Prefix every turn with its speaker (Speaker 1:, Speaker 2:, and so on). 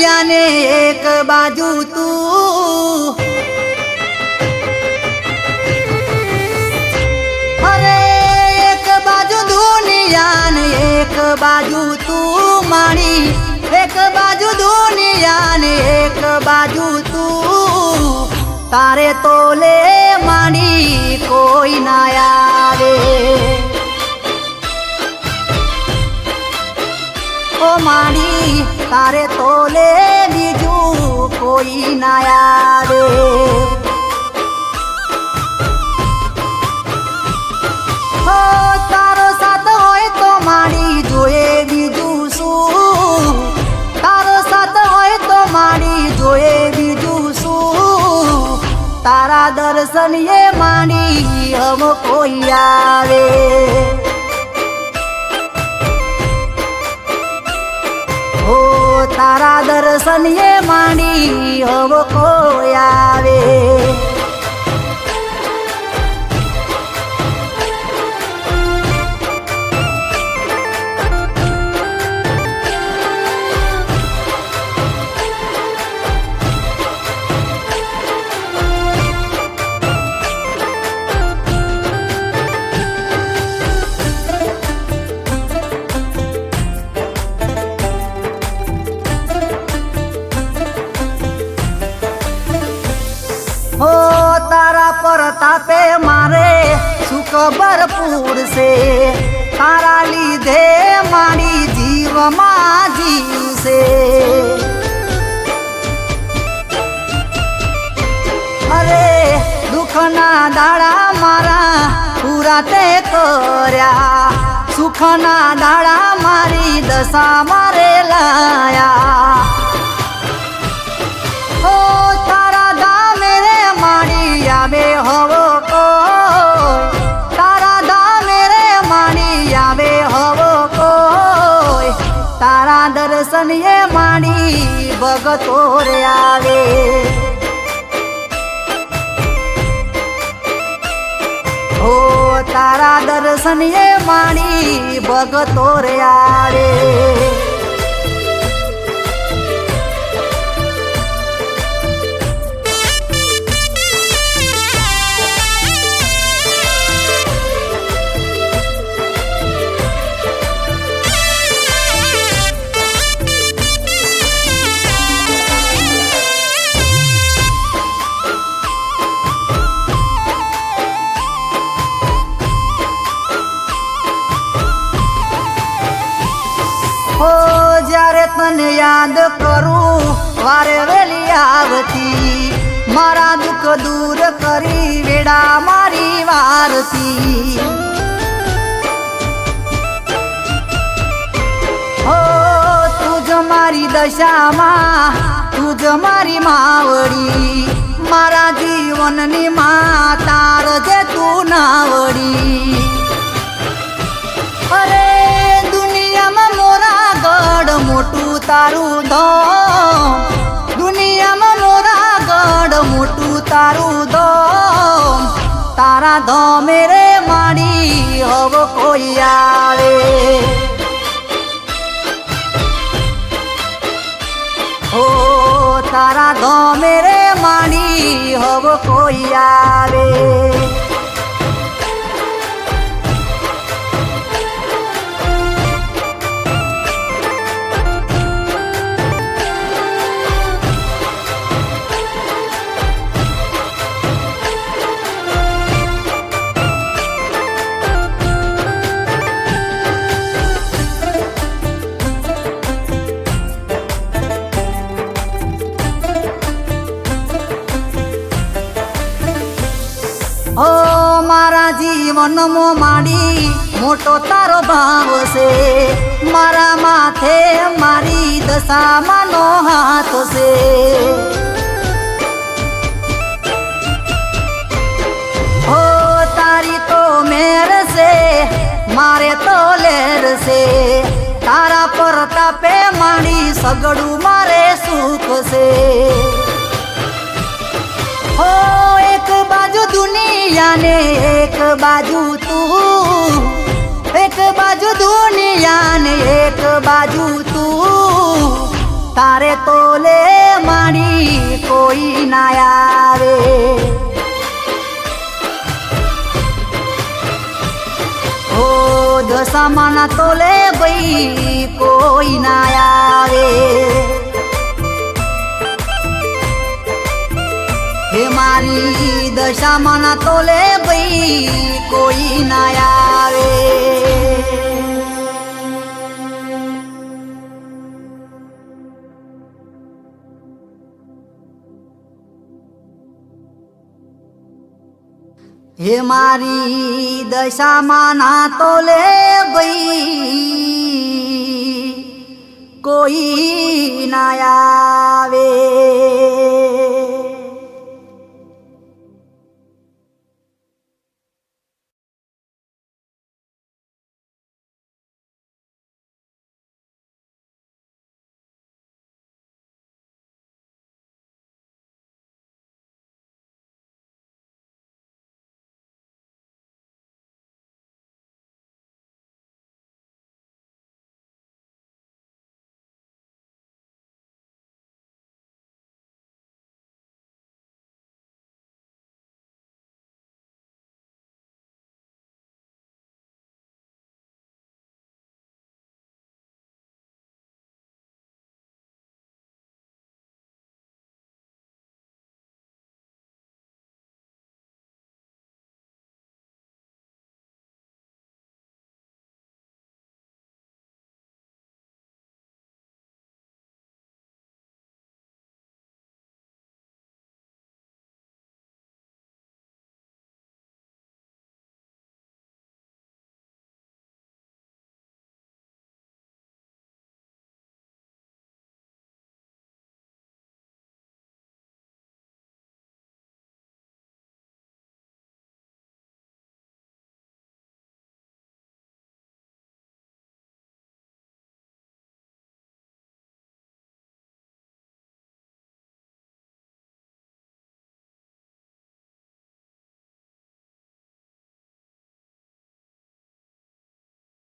Speaker 1: ને એક બાજુ તું. અરે, એક બાજુ દુનિયાને એક બાજુ તું માણી. એક બાજુ દુનિયાને એક બાજુ તું. તારે તો લે માણી, કોઈ ના આવે માણી તારે તો લે બીજું કોઈ ના શું? તારા દર્શન એ માણી હમ કોઈ આવે. તારા દર્શન એ માણી હવ કોઈ આવે. સુખ ભરપૂર છે તારા લીધે મારી જીવમાં જીવશે. અરે દુઃખના દાડા મારા પૂરા તે કર્યા. સુખના દાડા મારી દશા મારે લાયા. તારા દર્શન એ માણી ભગતો રે આવે. હો, તારા દર્શન એ માણી ભગતો રે આવે. તને યાદ કરું, વારે વેલી આવતી. મારા દુઃખ દૂર કરી વેડા મારી વારતી. હો તું મારી દશામાં તું જ મારી માવડી. મારા જીવનની માતા તાર જે તું નાવડી. તારું ધોમ દુનિયામાં મોરા ગઢ મોટું તારું ધોમ તારા ધોમે રે માડી હવ કોઈ આવે ઓ તારા ધોમે રે માડી હવ કોઈ આવે મારા માડી, મોટો તારો ભાવ છે. મારા માથે મારી દશામાંનો હાથ છે. હો, તારી તો મેર છે, મારે તો લેર છે. તારા પર તાપે માડી સગડું મારે સુખ છે. હો, એક બાજુ દુનિયા ને એક બાજુ તું. એક બાજુ દુનિયા ને એક બાજુ તું. તારે તો લે કોઈ ના આવે. હો દશામાં ના તોલે ભાઈ કોઈ ના આવે. હે મારી દશામાં ના તોલે ભાઈ, કોઈ ના આવે. હે મારી દશામાં ના તોલે ભાઈ